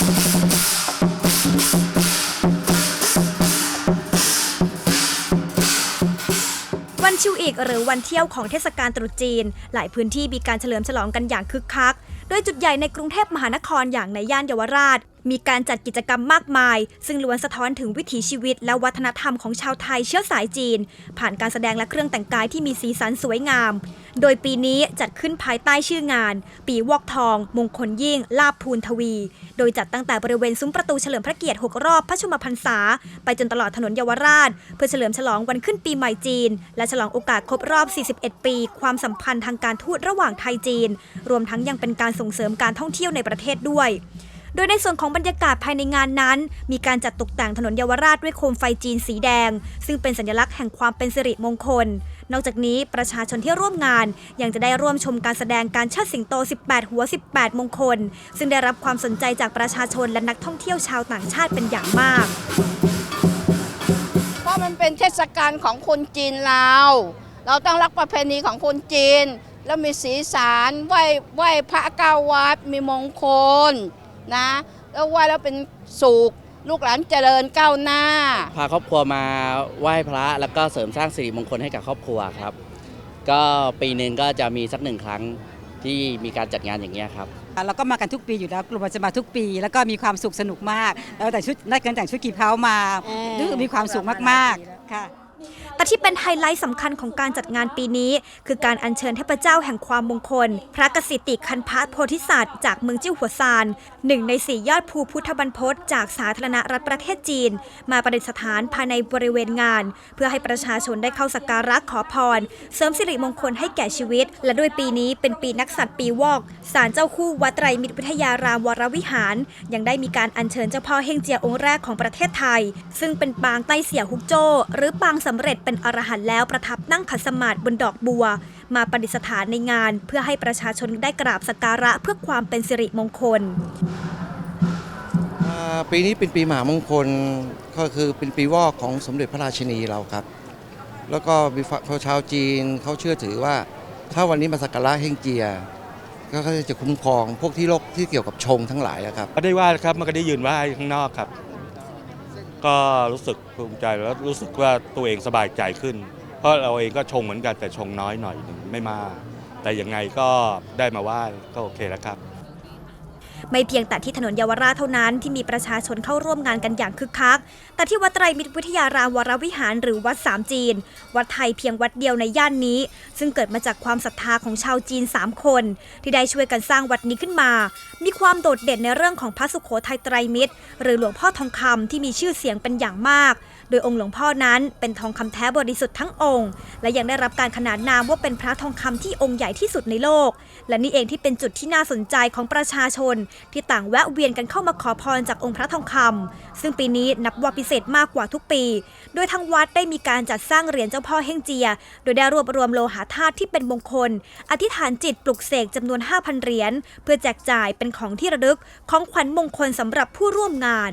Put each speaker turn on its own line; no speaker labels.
วันชิวอีกหรือวันเที่ยวของเทศกาลตรุษจีน หลายพื้นที่มีการเฉลิมฉลองกันอย่างคึกคัก โดยจุดใหญ่ในกรุงเทพมหานครอย่างในย่านเยาวราช มีการจัดกิจกรรมมากมาย ซึ่งล้วนสะท้อนถึงวิถีชีวิตและวัฒนธรรมของชาวไทยเชื้อสายจีน ผ่านการแสดงและเครื่องแต่งกายที่มีสีสันสวยงาม โดยปีนี้จัดขึ้นภายใต้ชื่องาน ปีวอกทอง มงคลยิ่ง ลาบพูนทวี โดยจัดตั้งแต่บริเวณซุ้มประตูเฉลิมพระเกียรติ 6 รอบพระชมพรรษา ไปจนตลอดถนนเยาวราช เพื่อเฉลิมฉลองวันขึ้นปีใหม่จีน และฉลองโอกาสครบรอบ 41 ปี ความสัมพันธ์ทางการทูตระหว่างไทยจีน รวมทั้งยังเป็นการส่งเสริมการท่องเที่ยวในประเทศด้วยโดยในส่วนของบรรยากาศภายในงานนั้น มีการจัดตกแต่งถนนเยาวราชด้วยโคมไฟจีนสีแดง ซึ่งเป็นสัญลักษณ์แห่งความเป็นสิริมงคล นอกจากนี้ประชาชนที่ร่วมงาน ยังจะได้ร่วมชมการแสดงการเชิดสิงโต 18 หัว 18 มงคล ซึ่งได้รับความสนใจจากประชาชนและนักท่องเที่ยวชาวต่างชาติเป็นอย่างมาก
เพราะมันเป็นเทศกาลของคนจีนเราเราต้องรักประเพณีของคนจีน แล้วมีสีสันไหว้ไหว้พระเก้าวัดมีมงคลนะแล้วไหว้แล้วเป็นสุข ลูกหลานเจริญก้าวหน้า
พาครอบครัวมาไหว้พระแล้วก็เสริมสร้างสิริมงคลให้กับครอบครัวครับ ก็ปีหนึ่งก็จะมีสักหนึ่งครั้งที่มีการจัดงานอย่างเงี้ยครับ
เราก็มากันทุกปีอยู่แล้วกลุ่มเราจะมาทุกปี แล้วก็มีความสุขสนุกมาก แล้วแต่ชุดนักการแต่งชุดกี่เพรามา
เออ
รู้สึกมีความสุขมากๆค่ะ
แต่ที่เป็นไฮไลท์สำคัญของการจัดงานปีนี้ คือการอัญเชิญเทพเจ้าแห่งความมงคล พระกสิติคันพะโพธิสัตว์จากเมืองจิ้วหัวซานหนึ่งในสี่ยอดภูพุทธบรรพตจากสาธารณรัฐประเทศจีน มาประดิษฐานภายในบริเวณงาน เพื่อให้ประชาชนได้เข้าสักการะขอพร เสริมสิริมงคลให้แก่ชีวิต และด้วยปีนี้เป็นปีนักสัตว์ปีวอกศาลเจ้าคู่วัดไตรมิตรวิทยารามวรวิหาร ยังได้มีการอัญเชิญเจ้าพ่อเฮงเจียองค์แรกของประเทศไทย ซึ่งเป็นปางไต้เสี่ยฮุกโจ้หรือปางสำเร็จเป็นอรหันต์แล้วประทับนั่งขัดสมาธิบนดอกบัว มาประดิษฐานในงาน เพื่อให้ประชาชนได้กราบสักการะเพื่อความเป็นสิริมงคล
อ่าปีนี้เป็นปีมหามงคลก็คือเป็นปีวอกของสมเด็จพระราชินีเราครับ แล้วก็มีฝชาวจีนเขาเชื่อถือว่า ถ้าวันนี้มาสักการะเฮงเจีย ก็เขาจะคุ้มครองพวกที่โรคที่เกี่ยวกับชงทั้งหลายอะครับ
ก็ได้ไหว่าครับมันก็ได้ยืนไหว่าข้างนอกครับ ก็รู้สึกภูมิใจแล้วรู้สึกว่าตัวเองสบายใจขึ้น เพราะเราเองก็ชงเหมือนกันแต่ชงน้อยหน่อยหนึ่งไม่มากแต่ยังไงก็ได้มาไหว้ก็โอเคแล้วครับ
ไม่เพียงแต่ที่ถนนเยาวราชเท่านั้นที่มีประชาชนเข้าร่วมงานกันอย่างคึกคัก แต่ที่วัดไตรมิตรวิทยารามวรวิหารหรือวัดสามจีน วัดไทยเพียงวัดเดียวในย่านนี้ ซึ่งเกิดมาจากความศรัทธาของชาวจีน 3 คน ที่ได้ช่วยกันสร้างวัดนี้ขึ้นมา มีความโดดเด่นในเรื่องของพระสุโขทัยไตรมิตร หรือหลวงพ่อทองคำที่มีชื่อเสียงเป็นอย่างมาก โดยองค์หลวงพ่อนั้นเป็นทองคำแท้บริสุทธิ์ทั้งองค์ และยังได้รับการขนานนามว่าเป็นพระทองคำที่องค์ใหญ่ที่สุดในโลก และนี่เองที่เป็นจุดที่น่าสนใจของประชาชนที่ต่างแวะเวียนกันเข้ามาขอพรจากองค์พระทองคำซึ่งปีนี้นับว่าพิเศษมากกว่าทุกปี โดยทางวัดได้มีการจัดสร้างเหรียญเจ้าพ่อเฮงเจีย โดยได้รวบรวมโลหะธาตุที่เป็นมงคล อธิษฐานจิตปลุกเสกจำนวน 5,000 เหรียญเพื่อแจกจ่ายเป็นของที่ระลึกของขวัญมงคลสำหรับผู้ร่วมงาน